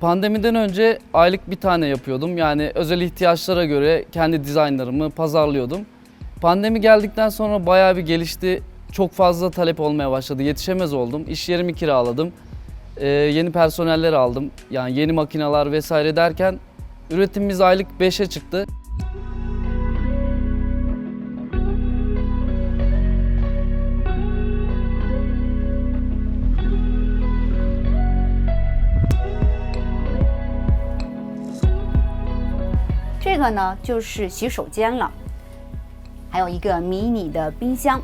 Pandemiden önce aylık bir tane yapıyordum. Yani özel ihtiyaçlara göre kendi dizaynlarımı pazarlıyordum. Pandemi geldikten sonra bayağı bir gelişti. Çok fazla talep olmaya başladı. Yetişemez oldum. İş yerimi kiraladım. Ee, yeni personeller aldım. Yani yeni makineler vesaire derken üretimimiz aylık 5'e çıktı. 个呢就是洗手间了，还有一个迷你的冰箱。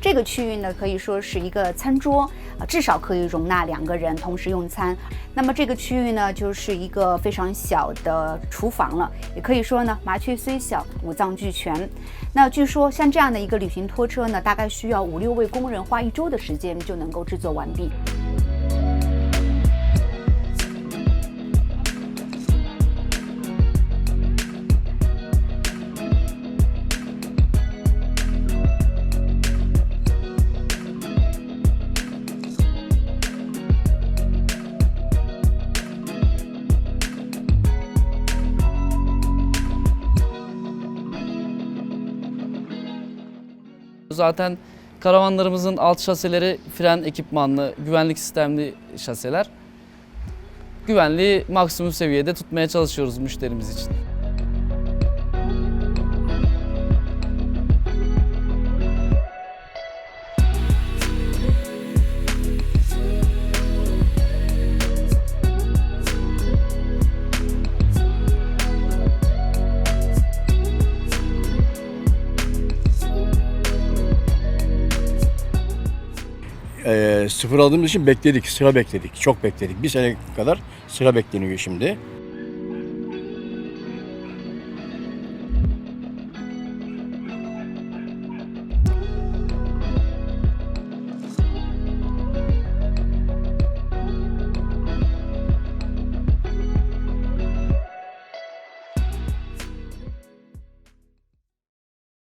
这个区域呢可以说是一个餐桌，啊，至少可以容纳两个人同时用餐。那么这个区域呢就是一个非常小的厨房了，也可以说呢麻雀虽小，五脏俱全。那据说像这样的一个旅行拖车呢，大概需要五六位工人花一周的时间就能够制作完毕。Zaten karavanlarımızın alt şaseleri fren ekipmanlı, güvenlik sistemli şaseler. Güvenliği maksimum seviyede tutmaya çalışıyoruz müşterimiz için. Ee, sıfır aldığımız için bekledik, sıra bekledik. Çok bekledik. Bir sene kadar sıra bekleniyor şimdi.